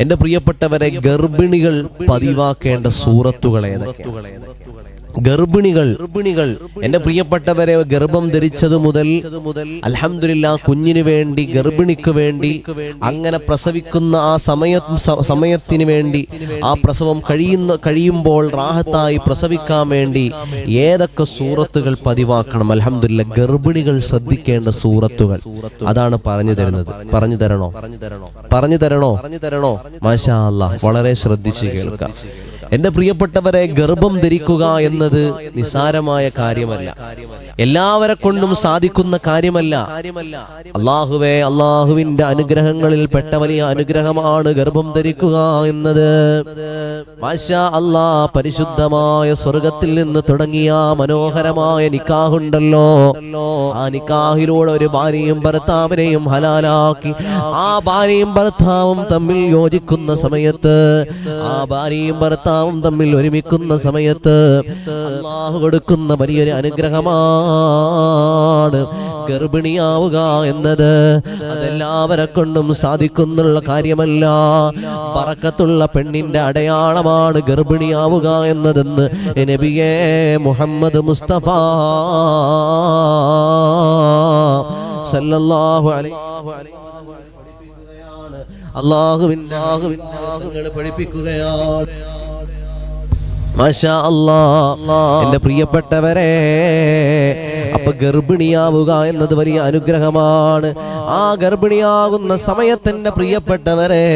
എന്റെ പ്രിയപ്പെട്ടവരെ ഗർഭിണികൾ പതിവാക്കേണ്ട ഏതൊക്കെയാണ്? ഗർഭിണികൾ. ഗർഭിണികൾ എന്റെ പ്രിയപ്പെട്ടവരെ ഗർഭം ധരിച്ചത് മുതൽ അലഹമില്ല കുഞ്ഞിനു വേണ്ടി ഗർഭിണിക്ക് വേണ്ടി അങ്ങനെ പ്രസവിക്കുന്ന ആ സമയ സമയത്തിന് വേണ്ടി ആ പ്രസവം കഴിയുന്ന കഴിയുമ്പോൾ റാഹത്തായി പ്രസവിക്കാൻ വേണ്ടി ഏതൊക്കെ സൂറത്തുകൾ പതിവാക്കണം? അലഹമില്ല ഗർഭിണികൾ ശ്രദ്ധിക്കേണ്ട സൂറത്തുകൾ. അതാണ് പറഞ്ഞു തരുന്നത്. പറഞ്ഞു തരണോ? പറഞ്ഞു തരണോ? പറഞ്ഞു തരണോ? പറഞ്ഞു തരണോ മാഷാ വളരെ ശ്രദ്ധിച്ച് കേൾക്കാം. എന്റെ പ്രിയപ്പെട്ടവരെ ഗർഭം ധരിക്കുക എന്നത് നിസാരമായ കാര്യമല്ല. എല്ലാവരെ കൊണ്ടും സാധിക്കുന്ന കാര്യമല്ല. അള്ളാഹുവെ അള്ളാഹുവിന്റെ അനുഗ്രഹങ്ങളിൽ പെട്ട വലിയ അനുഗ്രഹമാണ് ഗർഭം ധരിക്കുക എന്നത്. അല്ലാ പരിശുദ്ധമായ സ്വർഗത്തിൽ നിന്ന് തുടങ്ങിയ മനോഹരമായ നിക്കാഹുണ്ടല്ലോ ആ നിക്കാഹിലൂടെ ഒരു ഭാര്യയും ഭർത്താവിനെയും ഹലാലാക്കി ആ ഭാര്യയും ഭർത്താവും തമ്മിൽ യോജിക്കുന്ന സമയത്ത് ആ ഭാര്യയും ഭർത്താവും തമ്മിൽ ഒരുമിക്കുന്ന സമയത്ത് അള്ളാഹു കൊടുക്കുന്ന വലിയൊരു അനുഗ്രഹമാണ് ഗർഭിണിയാവുക എന്നത്. അതെല്ലാവരെ കൊണ്ടും സാധിക്കുന്നുള്ള കാര്യമല്ല. പറക്കത്തുള്ള പെണ്ണിന്റെ അടയാളമാണ് ഗർഭിണിയാവുക എന്നതെന്ന് നബിയെ മുഹമ്മദ് മുസ്തഫ സല്ലല്ലാഹു അലൈഹി ആഹുവിന്റെ പഠിപ്പിക്കുകയാണ്. എന്റെ പ്രിയപ്പെട്ടവരെ അപ്പൊ ഗർഭിണിയാവുക എന്നത് വലിയ അനുഗ്രഹമാണ്. ആ ഗർഭിണിയാകുന്ന സമയത്തെന്റെ പ്രിയപ്പെട്ടവരെ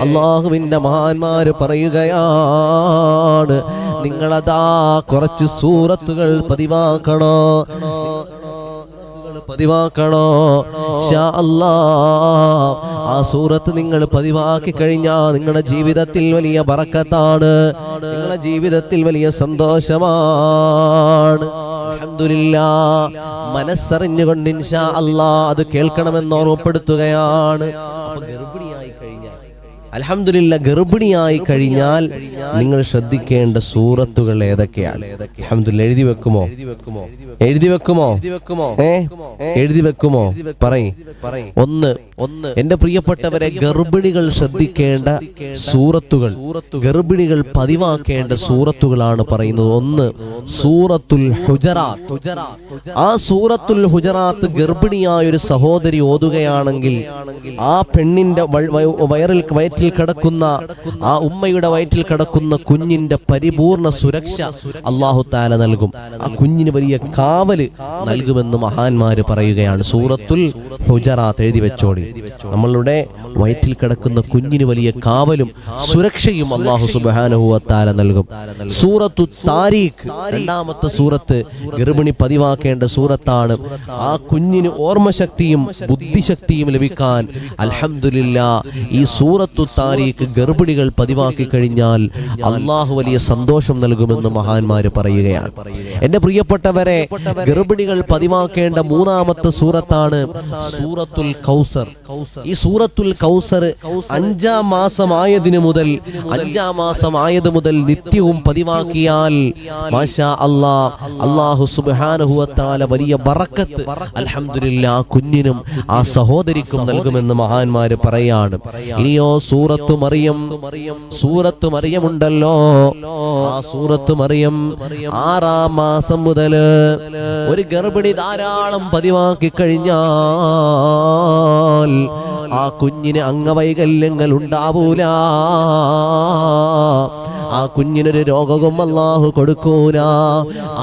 അള്ളാഹുവിന്റെ മഹാന്മാര് പറയുകയാണ് നിങ്ങളതാ കുറച്ച് സൂറത്തുകൾ പതിവാക്കണോ? പതിവാക്കണോ? ആ സൂറത്ത് നിങ്ങൾ പതിവാക്കി കഴിഞ്ഞാൽ നിങ്ങളുടെ ജീവിതത്തിൽ വലിയ ബറക്കത്താണ്. നിങ്ങളുടെ ജീവിതത്തിൽ വലിയ സന്തോഷമാണ്. മനസ്സറിഞ്ഞുകൊണ്ട് ഇൻഷാ അല്ലാ അത് കേൾക്കണമെന്ന് ഓർമ്മപ്പെടുത്തുകയാണ്. അൽഹംദുലില്ല ഗർഭിണിയായി കഴിഞ്ഞാൽ നിങ്ങൾ ശ്രദ്ധിക്കേണ്ട സൂറത്തുകൾ ഏതൊക്കെയാണ്? അൽഹംദുലില്ലാ എഴുതി വെക്കുമോ? എഴുതി വെക്കുമോ? എഴുതി വെക്കുമോ? പറയും. ഒന്ന് ഒന്ന് എന്റെ പ്രിയപ്പെട്ടവരെ ഗർഭിണികൾ ശ്രദ്ധിക്കേണ്ട സൂറത്തുകൾ ഗർഭിണികൾ പതിവാക്കേണ്ട സൂറത്തുകളാണ് പറയുന്നത്. ഒന്ന് സൂറത്തുൽ ഹുജറാത്ത്. ആ സൂറത്തുൽ ഹുജറാത്ത് ഗർഭിണിയായ ഒരു സഹോദരി ഓതുകയാണെങ്കിൽ ആ പെണ്ണിന്റെ വയറിൽ വ- വയറിൽ വയറ്റിൽ കിടക്കുന്ന ആ ഉമ്മയുടെ വയറ്റിൽ കിടക്കുന്ന കുഞ്ഞിന്റെ പരിപൂർണ സുരക്ഷ അള്ളാഹു താല നൽകും. ആ കുഞ്ഞിന് വലിയ കാവൽ നൽകുമെന്ന് മഹാന്മാര് പറയുകയാണ്. സൂറത്തുൽ ഹുജറാത്ത് എഴുതി വെച്ചോടി. നമ്മളുടെ വയറ്റിൽ കിടക്കുന്ന കുഞ്ഞിന് വലിയ കാവലും സുരക്ഷയും അള്ളാഹു സുബാനുഹുവത്താല നൽകും. സൂറത്തു താരീഖ് രണ്ടാമത്തെ സൂറത്ത് ഗർഭിണി പതിവാക്കേണ്ട സൂറത്താണ്. ആ കുഞ്ഞിന് ഓർമ്മശക്തിയും ബുദ്ധിശക്തിയും ലഭിക്കാൻ അലഹമില്ല ഈ സൂറത്തു താരീഖ് ഗർഭിണികൾ പതിവാക്കി കഴിഞ്ഞാൽ അള്ളാഹു വലിയ സന്തോഷം നൽകുമെന്ന് മഹാന്മാര് പറയുകയാണ്. എന്റെ പ്രിയപ്പെട്ടവരെ ഗർഭിണികൾ പതിവാക്കേണ്ട മൂന്നാമത്തെ സൂറത്താണ് സൂറത്തുൽ കൗസർ. ഈ സൂറത്തുൽ കൗസർ അഞ്ചാം മാസമായതിനു മുതൽ അഞ്ചാം മാസമായത് മുതൽ നിത്യവും പതിവാക്കിയാൽ മാഷാ അള്ളാഹു സുബ്ഹാനഹുവത്താല വലിയ ബറക്കത്ത് അലഹമില്ല കുഞ്ഞിനും ആ സഹോദരിക്കും നൽകുമെന്ന് മഹാന്മാര് പറയാണ്. ഇനിയോ സൂറത്ത് മറിയം. സൂറത്ത് മറിയമുണ്ടല്ലോ. ആ സൂറത്തു മറിയം ആറാം മാസം മുതൽ ഒരു ഗർഭിണി ധാരാളം പതിവാക്കി കഴിഞ്ഞാൽ ആ കുഞ്ഞിന് അംഗവൈകല്യങ്ങൾ ഉണ്ടാവൂല. ആ കുഞ്ഞിനൊരു രോഗവും അല്ലാഹു കൊടുക്കൂല.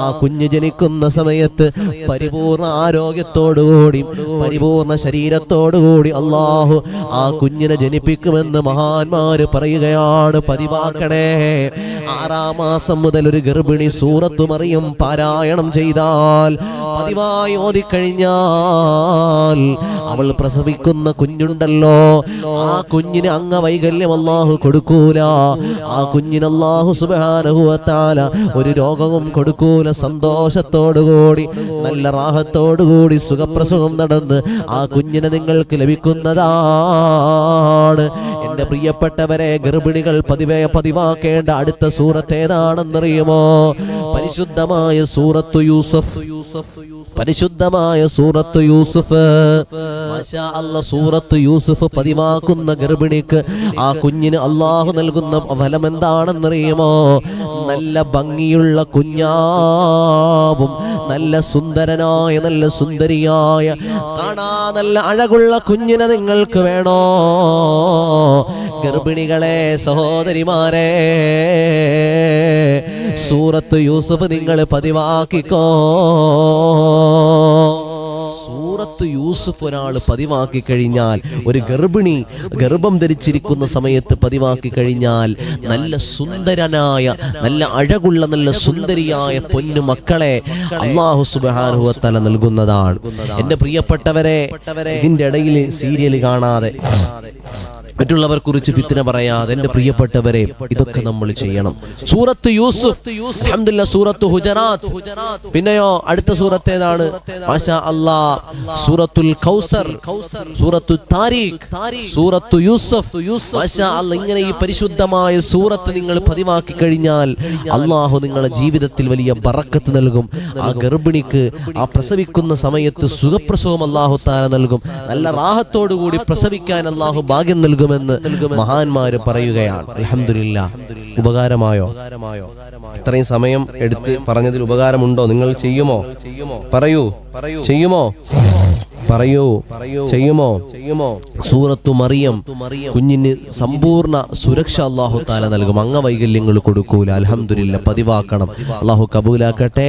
ആ കുഞ്ഞ് ജനിക്കുന്ന സമയത്ത് പരിപൂർണ ആരോഗ്യത്തോടുകൂടി പരിപൂർണ ശരീരത്തോടുകൂടി അള്ളാഹു ആ കുഞ്ഞിനെ ജനിപ്പിക്കുമെന്ന് മഹാന്മാര് പറയുകയാണ്. പതിവാക്കണേ. ആറാം മാസം മുതൽ ഒരു ഗർഭിണി സൂറത്തു മറിയും പാരായണം ചെയ്താൽ പതിവായി ഓതിക്കഴിഞ്ഞാൽ അവൾ പ്രസവിക്കുന്ന കുഞ്ഞുണ്ടല്ലോ. ആ കുഞ്ഞിന് അംഗവൈകല്യം അള്ളാഹു കൊടുക്കൂല. ആ കുഞ്ഞിന് അല്ലാഹു സുബാനുഭവത്താല ഒരു രോഗവും കൊടുക്കൂല സന്തോഷത്തോടുകൂടി നല്ല റാഹത്തോടുകൂടി സുഖപ്രസവം നടന്ന് ആ കുഞ്ഞിനെ നിങ്ങൾക്ക് ലഭിക്കുന്നതാണ്. എന്റെ പ്രിയപ്പെട്ടവരെ ഗർഭിണികൾ പതിവേ പതിവാക്കേണ്ട അടുത്ത സൂറത്ത് ഏതാണെന്നറിയുമോ? പരിശുദ്ധമായ സൂറത്തു യൂസഫ്. പരിശുദ്ധമായ സൂറത്ത് യൂസുഫ്. സൂറത്ത് യൂസുഫ് പതിവാക്കുന്ന ഗർഭിണിക്ക് ആ കുഞ്ഞിന് അള്ളാഹു നൽകുന്ന ഫലം എന്താണെന്നറിയുമോ? നല്ല ഭംഗിയുള്ള കുഞ്ഞാവും നല്ല സുന്ദരനായ നല്ല സുന്ദരിയായ കാണാ നല്ല അഴകുള്ള കുഞ്ഞിനെ നിങ്ങൾക്ക് വേണോ? ഗർഭിണികളെ സഹോദരിമാരെ സൂറത്ത് യൂസുഫ് നിങ്ങൾ പതിവാക്കിക്കോ. യൂസുഫ് ഒരാൾ പതിവാക്കി കഴിഞ്ഞാൽ ഒരു ഗർഭിണി ഗർഭം ധരിച്ചിരിക്കുന്ന സമയത്ത് പതിവാക്കി കഴിഞ്ഞാൽ നല്ല സുന്ദരനായ നല്ല അഴകുള്ള നല്ല സുന്ദരിയായ പൊന്നു മക്കളെ അള്ളാഹു സുബാനുഹത്തല നൽകുന്നതാണ്. എന്റെ പ്രിയപ്പെട്ടവരെ ഇതിന്റെ ഇടയിൽ സീരിയൽ കാണാതെ മറ്റുള്ളവർ കുറിച്ച് ഫിത്തിന പറയാതെ എന്റെ പ്രിയപ്പെട്ടവരെ ഇതൊക്കെ നമ്മൾ ചെയ്യണം. സൂറത്ത് യൂസുഫ് അൽഹംദുലില്ലാ സൂറത്ത് ഹുജറാത്ത്. പിന്നെയോ അടുത്ത സൂറത്ത് ഏതാണ്? മാഷാ സൂറത്തുൽ കൗസർ സൂറത്തു താരീഖ് സൂറത്തു യൂസഫ്. മാഷാ ഇങ്ങനെ ഈ പരിശുദ്ധമായ സൂറത്ത് നിങ്ങൾ പതിവാക്കി കഴിഞ്ഞാൽ അള്ളാഹു നിങ്ങളുടെ ജീവിതത്തിൽ വലിയ ബറക്കത്ത് നൽകും. ആ ഗർഭിണിക്ക് ആ പ്രസവിക്കുന്ന സമയത്ത് സുഖപ്രസവം അള്ളാഹു താര നൽകും. നല്ല റാഹത്തോടു കൂടി പ്രസവിക്കാൻ അള്ളാഹു ഭാഗ്യം നൽകുമെന്ന് മഹാന്മാര് പറയുകയാണ്. അലഹമില്ല ഉപകാരമായോ? ഇത്രയും സമയം എടുത്ത് പറഞ്ഞതിൽ ഉപകാരമുണ്ടോ? നിങ്ങൾ ചെയ്യുമോ? പറയൂ. ചെയ്യുമോ? പറയൂ. ചെയ്യുമോ? ചെയ്യുമോ? സൂറത്തു മറിയം. കുഞ്ഞിന് സമ്പൂർണ സുരക്ഷ അള്ളാഹു താല നൽകും. അംഗവൈകല്യങ്ങൾ കൊടുക്കൂല. അലഹമില്ല പതിവാക്കണം. അള്ളാഹു കബൂലാക്കട്ടെ.